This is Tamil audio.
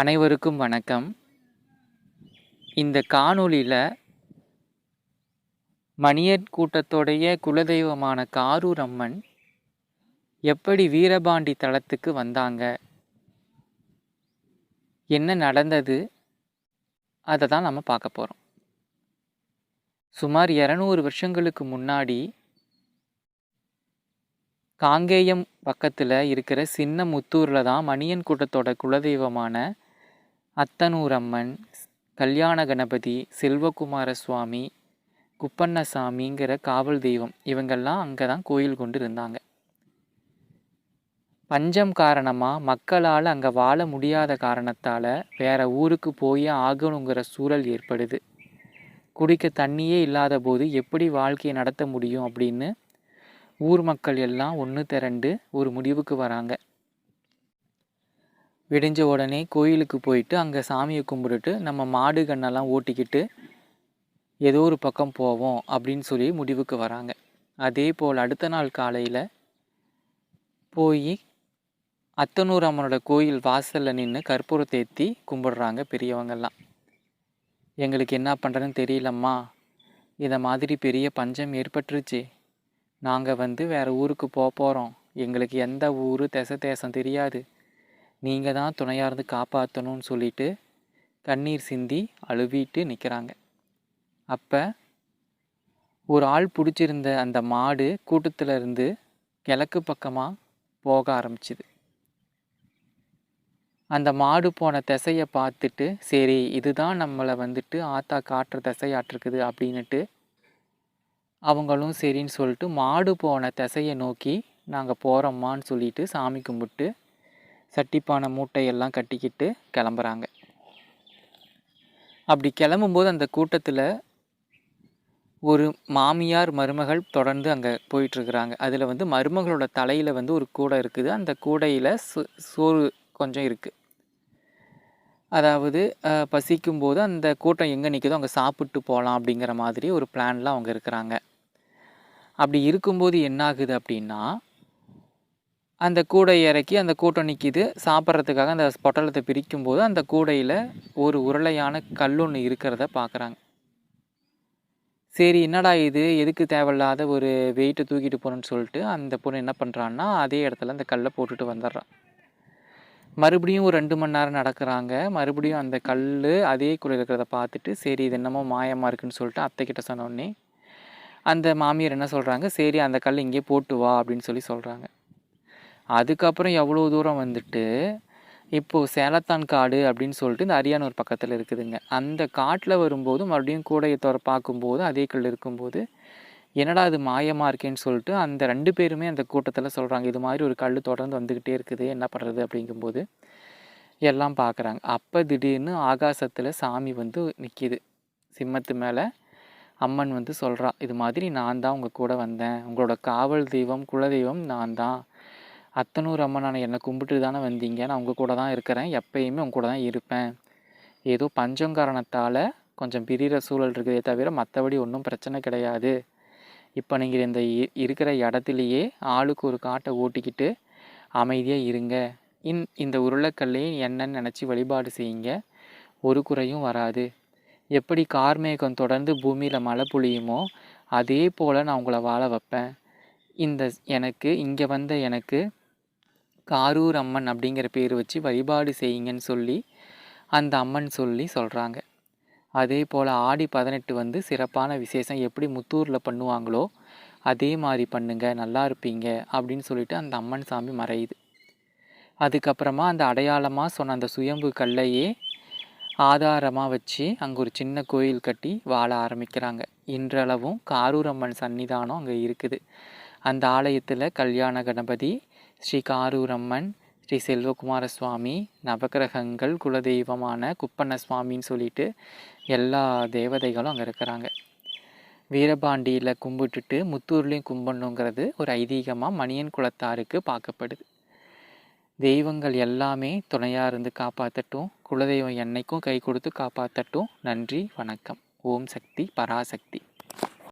அனைவருக்கும் வணக்கம். இந்த காணொளியில் மணியர் கூட்டத்தோடைய குலதெய்வமான காரூர் அம்மன் எப்படி வீரபாண்டி தளத்துக்கு வந்தாங்க? என்ன நடந்தது? அதை தான் நம்ம பார்க்க போகிறோம் சுமார் இரநூறு வருஷங்களுக்கு முன்னாடி காங்கேயம் பக்கத்தில் இருக்கிற சின்ன முத்தூரில் தான் மணியன் கூட்டத்தோட குலதெய்வமான அத்தனூர் அம்மன் கல்யாண கணபதி செல்வகுமார சுவாமி குப்பண்ணசாமிங்கிற காவல் தெய்வம். இவங்கெல்லாம் அங்கே தான் கோயில் கொண்டு இருந்தாங்க பஞ்சம் காரணமாக மக்களால் அங்கே வாழ முடியாத காரணத்தால் வேற ஊருக்கு போய் ஆகணுங்கிற சூழல் ஏற்படுது. குடிக்க தண்ணியே இல்லாத போது எப்படி வாழ்க்கையை நடத்த முடியும் அப்படின்னு ஊர் மக்கள் எல்லாம் ஒன்று திரண்டு ஒரு முடிவுக்கு வராங்க. விடிஞ்ச உடனே கோயிலுக்கு போயிட்டு அங்கே சாமியை கும்பிட்டுட்டு நம்ம மாடு கண்ணெல்லாம் ஓட்டிக்கிட்டு ஏதோ ஒரு பக்கம் போவோம் அப்படின்னு சொல்லி முடிவுக்கு வராங்க. அதே போல் அடுத்த நாள் காலையில் போய் அத்தனூர் அம்மனோட கோயில் வாசலில் நின்று கற்பூரத்தை ஏற்றி கும்பிடுறாங்க பெரியவங்கெல்லாம். எங்களுக்கு என்ன பண்ணுறதுன்னு தெரியலம்மா. இதை மாதிரி பெரிய பஞ்சம் ஏற்பட்டுருச்சு. நாங்கள் வந்து வேறு ஊருக்கு போக போகிறோம் எங்களுக்கு எந்த ஊர் திசை தேசம் தெரியாது. நீங்கள் தான் துணையாக இருந்து காப்பாற்றணும்னு சொல்லிட்டு கண்ணீர் சிந்தி அழுவிட்டு நிற்கிறாங்க அப்போ ஒரு ஆள் பிடிச்சிருந்த அந்த மாடு கூட்டத்தில் இருந்து கிழக்கு பக்கமாக போக ஆரம்பிச்சுது. அந்த மாடு போன திசையை பார்த்துட்டு சரி இதுதான் நம்மளை வந்துட்டு ஆத்தா காட்டுற திசையாட்டிருக்குது அப்படின்னுட்டு அவங்களும் சரின்னு சொல்லிட்டு மாடு போன திசையை நோக்கி நாங்கள் போகிறோம்மான்னு சொல்லிட்டு சாமி கும்பிட்டு சட்டிப்பானை மூட்டையெல்லாம் கட்டிக்கிட்டு கிளம்புறாங்க. அப்படி கிளம்பும்போது அந்த கூட்டத்தில் ஒரு மாமியார் மருமகள் தொடர்ந்து அங்கே போயிட்டுருக்குறாங்க. அதில் வந்து மருமகளோட தலையில் வந்து ஒரு கூடை இருக்குது. அந்த கூடையில் சோறு கொஞ்சம் இருக்குது அதாவது பசிக்கும்போது அந்த கூட்டம் எங்கே நிற்குதோ அங்கே சாப்பிட்டு போகலாம் அப்படிங்கிற மாதிரி ஒரு பிளான்லாம் அவங்க இருக்கிறாங்க. அப்படி இருக்கும்போது என்னாகுது அப்படின்னா அந்த கூடை இறக்கி அந்த கூட்டம் நிற்கிது சாப்பிட்றதுக்காக அந்த பொட்டலத்தை பிரிக்கும்போது அந்த கூடையில் ஒரு உருளையான கல் ஒன்று இருக்கிறத பார்க்குறாங்க சரி என்னடா இது? எதுக்கு தேவையில்லாத ஒரு வெயிட்டை தூக்கிட்டு போகணுன்னு சொல்லிட்டு அந்த பொண்ணு என்ன பண்ணுறான்னா அதே இடத்துல அந்த கல்லை போட்டுட்டு வந்துடுறான் மறுபடியும் ஒரு ரெண்டு மணி நேரம் நடக்கிறாங்க. மறுபடியும் அந்த கல் அதே கூட இருக்கிறத பார்த்துட்டு சரி இது என்னமோ மாயமாக இருக்குன்னு சொல்லிட்டு அத்தைக்கிட்ட சொன்னோடனே அந்த மாமியார் என்ன சொல்கிறாங்க சரி அந்த கல் இங்கே போட்டு வா அப்படின்னு சொல்லி சொல்கிறாங்க அதுக்கப்புறம் எவ்வளோ தூரம் வந்துட்டு இப்போது சேலத்தான் காடு அப்படின்னு சொல்லிட்டு இந்த அரியானூர் பக்கத்தில் இருக்குதுங்க. அந்த காட்டில் வரும்போது மறுபடியும் கூடையை தோற பார்க்கும்போது அதே கல் இருக்கும்போது என்னடா அது மாயமாக இருக்கேன்னு சொல்லிட்டு அந்த ரெண்டு பேருமே அந்த கூட்டத்தில் சொல்கிறாங்க இது மாதிரி ஒரு கல் தொடர்ந்து வந்துக்கிட்டே இருக்குது என்ன பண்ணுறது அப்படிங்கும்போது எல்லாம் பார்க்குறாங்க அப்போ திடீர்னு ஆகாசத்தில் சாமி வந்து நிற்கிது சிம்மத்து மேலே அம்மன் வந்து சொல்கிறா இது மாதிரி நான் தான் உங்கள் கூட வந்தேன். உங்களோட காவல் தெய்வம் குலதெய்வம் நான் தான். அத்தனூர் அம்மன் என்னை கும்பிட்டு தானே வந்தீங்க. நான் உங்கள் கூட தான் இருக்கிறேன். எப்பயுமே உங்கள் கூட தான் இருப்பேன். ஏதோ பஞ்சம் காரணத்தால் கொஞ்சம் பிரிகிற சூழல் இருக்குதே தவிர மற்றபடி ஒன்றும் பிரச்சனை கிடையாது. இப்போ நீங்கள் இந்த இருக்கிற இடத்துலையே ஆளுக்கு ஒரு காட்டை ஓட்டிக்கிட்டு அமைதியாக இருங்க. இன் இந்த உருளைக்கல்லையும் என்னன்னு நினச்சி வழிபாடு செய்யுங்க. ஒரு குறையும் வராது. எப்படி கார்மேகம் தொடர்ந்து பூமியில் மழை பொழியுமோ அதே போல் நான் உங்களை வாழ வைப்பேன். இந்த எனக்கு இங்கே வந்த எனக்கு காரூர் அம்மன் அப்படிங்கிற பேர் வச்சு வழிபாடு செய்யுங்கன்னு சொல்லி அந்த அம்மன் சொல்லி சொல்கிறாங்க அதே போல் ஆடி பதினெட்டு வந்து சிறப்பான விசேஷம். எப்படி முத்தூரில் பண்ணுவாங்களோ அதே மாதிரி பண்ணுங்க நல்லா இருப்பீங்க அப்படின்னு சொல்லிட்டு அந்த அம்மன் சாமி மறையுது. அதுக்கப்புறமா அந்த அடையாளமாக சொன்ன அந்த சுயம்பு கல்லையே ஆதாரமாக வச்சு அங்கே ஒரு சின்ன கோயில் கட்டி வாழ ஆரம்பிக்கிறாங்க. இன்றளவும் காரூரம்மன் சன்னிதானம் அங்கே இருக்குது. அந்த ஆலயத்தில் கல்யாண கணபதி ஸ்ரீ காரூரம்மன் ஸ்ரீ செல்வகுமார சுவாமி நவகிரகங்கள் குலதெய்வமான குப்பண்ண சுவாமின்னு சொல்லிட்டு எல்லா தேவதைகளும் அங்கே இருக்கிறாங்க. வீரபாண்டியில் கும்பிட்டுட்டு முத்தூர்லேயும் கும்பிடணுங்கிறது ஒரு ஐதீகமாக மணியன் குலத்தாருக்கு பார்க்கப்படுது. தெய்வங்கள் எல்லாமே துணையாக இருந்து காப்பாற்றட்டும் குலதெய்வம் என்னைக்கும் கை கொடுத்து காப்பாற்றட்டும் நன்றி வணக்கம். ஓம் சக்தி பராசக்தி.